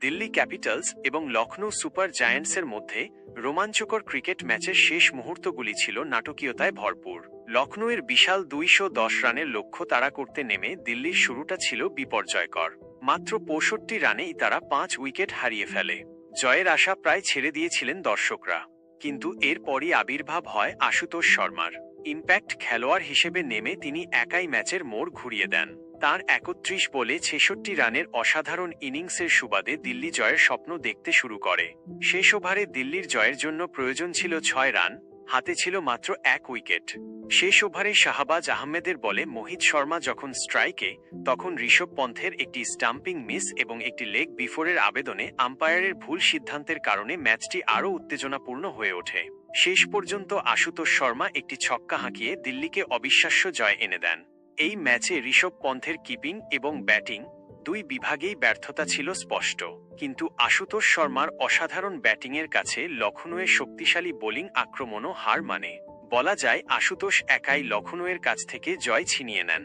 Delhi Capitals এবং Lucknow super জায়ান্টসের মধ্যে রোমাঞ্চকর ক্রিকেট ম্যাচের শেষ মুহূর্তগুলি ছিল নাটকীয়তায় ভরপুর। লখনৌয়ের বিশাল দুইশো দশ রানের লক্ষ্য তাড়া করতে নেমে দিল্লির শুরুটা ছিল বিপর্যয়কর। মাত্র পঁয়ষট্টি রানেই তারা পাঁচ উইকেট হারিয়ে ফেলে। জয়ের আশা প্রায় ছেড়ে দিয়েছিলেন দর্শকরা। কিন্তু এরপরই আবির্ভাব হয় আশুতোষ শর্মার। ইম্প্যাক্ট খেলোয়াড় হিসেবে নেমে তিনি একাই ম্যাচের মোড় ঘুরিয়ে দেন। তার একত্রিশ বলে ছেষট্টি রানের অসাধারণ ইনিংসের সুবাদে দিল্লি জয়ের স্বপ্ন দেখতে শুরু করে। শেষ ওভারে দিল্লির জয়ের জন্য প্রয়োজন ছিল ছয় রান, হাতে ছিল মাত্র এক উইকেট। শেষ ওভারে শাহবাজ আহমেদের বলে মোহিত শর্মা যখন স্ট্রাইকে, তখন ঋষভ পন্থের একটি স্টাম্পিং মিস এবং একটি লেগ বিফোরের আবেদনে আম্পায়ারের ভুল সিদ্ধান্তের কারণে ম্যাচটি আরও উত্তেজনাপূর্ণ হয়ে ওঠে। শেষ পর্যন্ত আশুতোষ শর্মা একটি ছক্কা হাঁকিয়ে দিল্লিকে অবিশ্বাস্য জয় এনে দেন। এই ম্যাচে ঋষভ পন্থের কিপিং এবং ব্যাটিং দুই বিভাগেই ব্যর্থতা ছিল স্পষ্ট। কিন্তু আশুতোষ শর্মার অসাধারণ ব্যাটিংয়ের কাছে লখনৌয়ের শক্তিশালী বোলিং আক্রমণও হার মানে। বলা যায় আশুতোষ একাই লখনৌয়ের কাছ থেকে জয় ছিনিয়ে নেন।